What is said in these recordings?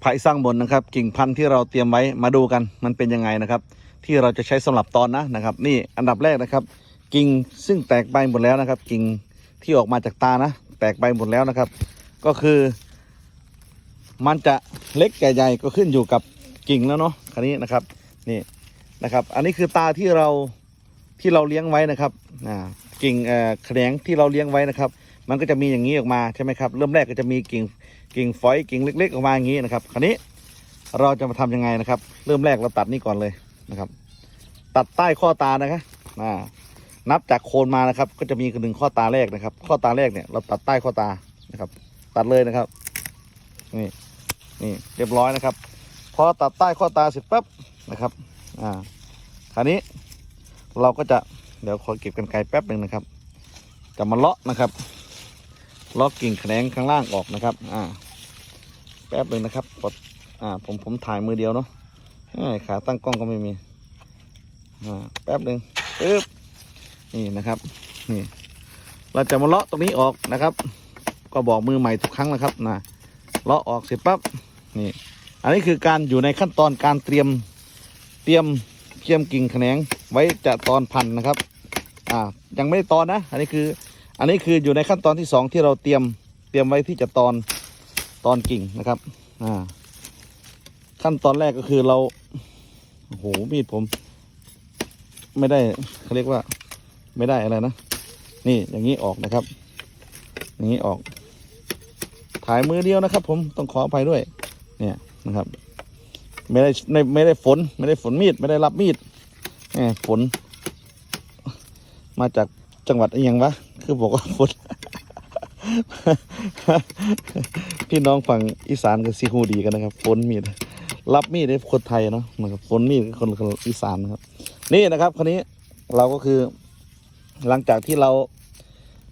ไผ่สร้างบนนะครับ กิ่งพันธุ์ที่เราเตรียมไว้มาดูกันมันเป็นยังไงนะครับ ที่เราจะใช้สำหรับตอนนะนะครับ นี่อันดับแรกนะครับ กิ่งซึ่งแตกใบหมดแล้วนะครับ กิ่งที่ออกมาจากตานะ แตกใบหมดแล้วนะครับ ก็คือ มันจะเล็กแก่ใหญ่ก็ขึ้นอยู่กับกิ่งแล้วเนาะคันนี้นะครับนี่นะครับ อันนี้คือตาที่เราที่เราเลี้ยงไว้นะครับกิ่งแขนงที่เราเลี้ยงไว้นะครับ มันก็จะมีอย่างนี้ออกมาใช่ไหมครับ เริ่มแรกก็จะมีกิ่ง กิ่งฝอยกิ่งเล็ก ๆ ออกมาอย่างนี้นะครับคราวนี้เราจะมาทำยังไงนะครับ เริ่มแรกเราตัดนี่ก่อนเลยนะครับ ตัดใต้ข้อตานะครับนับจากโคนมานะครับ ก็จะมีหนึ่งข้อตาแรกนะครับ ข้อตาแรกเนี่ยเราตัดใต้ข้อตานะครับ ตัดเลยนะครับ นี่นี่เรียบร้อยนะครับ พอตัดใต้ข้อตาเสร็จปั๊บนะครับอ่าคราวนี้เราก็จะเดี๋ยวขอเก็บกันไกลแป๊บหนึ่งนะครับ จะมาเลาะนะครับ ลาะกิ่งแขนงข้างล่างออกนะครับ อ่า แป๊บหนึ่งนะครับกดอ่า ผมผมถ่ายมือเดียวเนาะขาตั้งกล้องก็ไม่มี อ่า แป๊บหนึ่งปึ๊บ นี่นะครับ นี่ เราจะมาเลาะตรงนี้ออกนะครับ ก็บอกมือใหม่ทุกครั้งนะครับนะเลาะออกเสร็จปั๊บ นี่ อันนี้คือการอยู่ในขั้นตอนการเตรียม เตรียมเทียมกิ่งแขนงไว้จะตอนพันนะครับ อ่า ยังไม่ได้ตอนนะ อันนี้คือ อันนี้คืออยู่ในขั้นตอนที่สองที่เราเตรียมเตรียมไว้ที่จะตอนตอนกิ่งนะครับ อ่า ขั้นตอนแรกก็คือเราโอ้โหมีดผม ไม่ได้เขาเรียกว่า ไม่ได้อะไรนะนี่อย่างนี้ออกนะครับ อย่างนี้ออก ถ่ายมือเดียวนะครับ ผมต้องขออภัยด้วย เนี่ยนะครับ ไม่ได้ไม่ไม่ได้ฝน ไม่ได้ฝนมีด ไม่ได้รับมีดแหมฝน มาจากจังหวัดอะไรยังวะ คือบอกว่าฝนพี่น้องฝั่งอีสานกับซีฮูดีกันนะครับฝนมีดรับมีดได้คนไทยเนาะนะครับฝนมีดคนคนอีสานนะครับ นี่นะครับคราวนี้เราก็คือ หลังจากที่เรา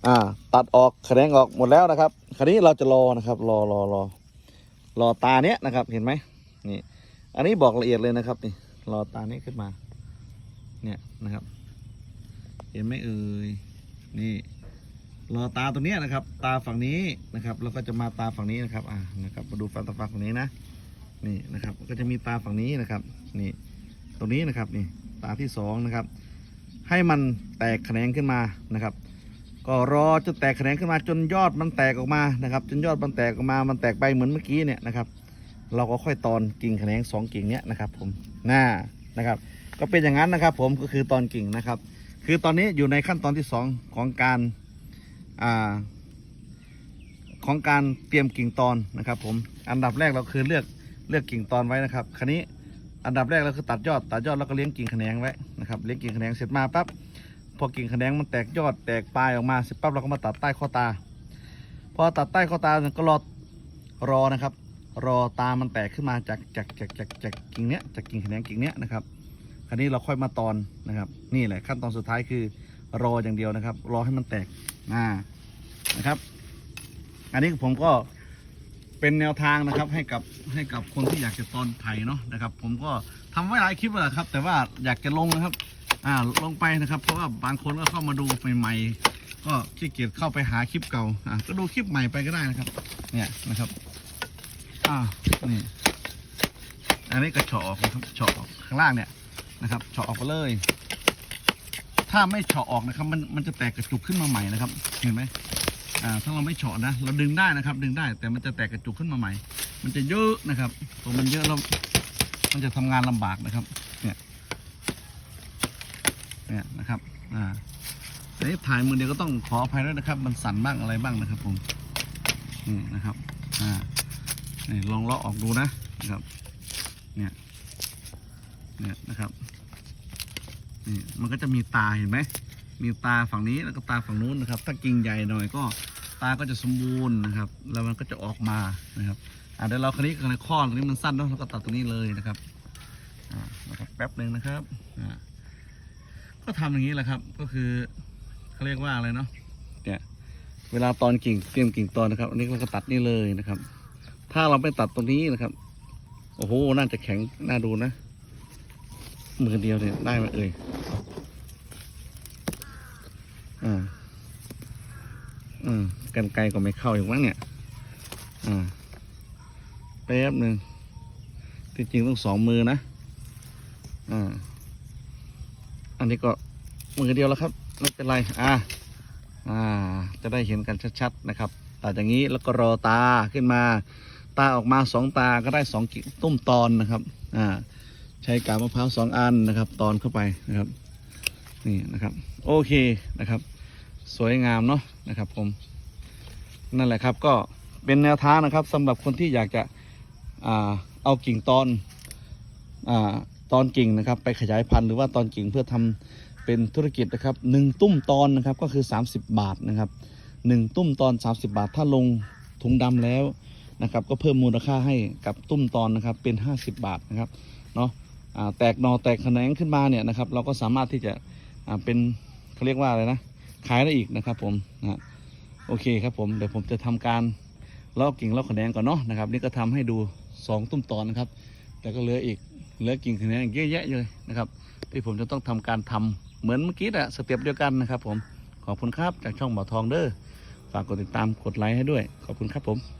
อ่า ตัดออกแขนงออกหมดแล้วนะครับคราวนี้เราจะรอนะครับ รอรอรอรอตาเนี้ยนะครับ เห็นไหมนี่ อันนี้บอกละเอียดเลยนะครับ นี่ รอตานี้ขึ้นมา เนี่ยนะครับ เห็นไหมเอ่ยนี่ รอตาตรงเนี้นะครับ ตาฝั่งนี้นะครับ แล้วก็จะมาตาฝั่งนี้นะครับ อ่านะครับ มาดูฝั่งตาฝั่งนี้นะ นี่นะครับ ก็จะมีตาฝั่งนี้นะครับ นี่ ตรงนี้นะครับ นี่ ตาที่สองนะครับ ให้มันแตกแขนงขึ้นมานะครับ ก็รอจนแตกแขนงขึ้นมาจนยอดมันแตกออกมานะครับ จนยอดมันแตกออกมา มันแตกไปเหมือนเมื่อกี้เนี่ยนะครับ เราก็ค่อยตอนกิ่งแขนงสองกิ่งเนี้ยนะครับ ผม หน้านะครับ ก็เป็นอย่างนั้นนะครับ ผม ก็คือตอนกิ่งนะครับ คือตอนนี้อยู่ในขั้นตอนที่สองของการ ของการเตรียมกิ่งตอนนะครับผมอันดับแรกเราคือเลือกเลือกกิ่งตอนไว้นะครับคราวนี้อันดับแรกเราคือตัดยอดตัดยอดแล้วก็เลี้ยงกิ่งแขนงไว้นะครับเลี้ยงกิ่งแขนงเสร็จมาปั๊บพอกิ่งแขนงมันแตกยอดแตกปลายออกมาเสร็จปั๊บเราก็มาตัดใต้ข้อตา พอตัดใต้ข้อตาเนี่ยก็รอรอนะครับ รอตามันแตกขึ้นมาจากจากจากจากจากกิ่งเนี้ยจากกิ่งแขนงกิ่งเนี้ยนะครับคราวนี้เราค่อยมาตอนนะครับ นี่แหละขั้นตอนสุดท้ายคือ รออย่างเดียวนะครับ รอให้มันแตกอ่านะครับ อันนี้ผมก็เป็นแนวทางนะครับให้กับให้กับคนที่อยากจะตอนไผ่เนาะนะครับ ผมก็ทำไว้หลายคลิปแล้วครับ แต่ว่าอยากจะลงนะครับ อ่าลงไปนะครับ เพราะว่าบางคนก็เข้ามาดูใหม่ๆก็ขี้เกียจเข้าไปหาคลิปเก่าอ่าก็ดูคลิปใหม่ไปก็ได้นะครับ เนี่ยนะครับอ่านี่อันนี้ก็เฉาะออกนะครับเฉาะออกข้างล่างเนี่ยนะครับเฉาะออกไปเลย ถ้าไม่เฉาะออกนะครับ มันมันจะแตกกระจุกขึ้นมาใหม่นะครับ เห็นไหมอ่าถ้าเราไม่เฉาะนะ เราดึงได้นะครับ ดึงได้ แต่มันจะแตกกระจุกขึ้นมาใหม่ มันจะเยอะนะครับตัวมันเยอะแล้วมันจะทำงานลำบากนะครับ เนี่ย เนี่ยนะครับ อ่าอันนี้ถ่ายมือเดียวก็ต้องขออภัยด้วยนะครับ มันสั่นบ้างอะไรบ้างนะครับผมนี่นะครับ อ่านี่ลองเลาะออกดูนะนะครับ เนี่ย เนี่ยนะครับ นี่มันก็จะมีตาเห็นไหม มีตาฝั่งนี้แล้วก็ตาฝั่งนู้นนะครับ ถ้ากิ่งใหญ่หน่อยก็ตาก็จะสมบูรณ์นะครับ แล้วมันก็จะออกมานะครับอ่าเดี๋ยวเราคันนี้คันข้อตรงนี้มันสั้นเนาะเราก็ตัดตรงนี้เลยนะครับอ่านะครับแป๊บหนึ่งนะครับอ่าก็ทำอย่างนี้แหละครับ ก็คือเขาเรียกว่าอะไรเนาะเนี่ยเวลาตอนกิ่งเตรียมกิ่งตอนนะครับ อันนี้เราก็ตัดนี่เลยนะครับ ถ้าเราไม่ตัดตรงนี้นะครับโอ้โหน่าจะแข็งน่าดูนะมือเดียวเนี่ยได้ไหมเอ่ย อ่าอืมกันไกลก็ไม่เข้าอีกมั้งเนี่ย อ่า แป๊บหนึ่งที่จริงต้องสองมือนะ อ่า อันนี้ก็มือเดียวแล้วครับ ไม่เป็นไร อ่า อ่า จะได้เห็นกันชัดๆนะครับตัดอย่างนี้แล้วก็รอตาขึ้นมา ตาออกมาสองตาก็ได้สองกิ่งตุ้มตอนนะครับ อ่า ใช้กาบมะพร้าวสองอันนะครับ ตอนเข้าไปนะครับ นี่นะครับ โอเคนะครับ สวยงามเนาะนะครับผมนั่นแหละครับก็เป็นแนวทางนะครับสำหรับคนที่อยากจะอเอากิ่งตอนอตอนกิ่งนะครับ ไปขยายพันธุ์หรือว่าตอนกิ่งเพื่อทำเป็นธุรกิจนะครับหนึ่งตุ้มตอนนะครับก็คือ 30 บาทนะครับหนึ่งตุ้มตอน 30 บาท ถ้าลงถุงดำแล้วนะครับ ก็เพิ่มมูลค่าให้กับตุ้มตอนนะครับเป็น 50 บาทนะครับเนาะแตกนอแตกแขนงขึ้นมาเนี่ยนะครับ เราก็สามารถที่จะ อ่าเป็นเขาเรียกว่าอะไรนะขายได้อีกนะครับ ผมนะโอเคครับผมเดี๋ยวผมจะทำการลอกกิ่งลอกแขนงก่อนเนาะนะครับ นี่ก็ทำให้ดูสองตุ้มตอนนะครับ แต่ก็เหลืออีกเหลือกิ่งแขนงอีกเยอะแยะเลยนะครับ ที่ผมจะต้องทำการทำเหมือนเมื่อกี้แหละสเต็ปเดียวกันนะครับ ผมขอบคุณครับจากช่องหมอทองเด้อฝากกดติดตามกดไลค์ให้ด้วย ขอบคุณครับผม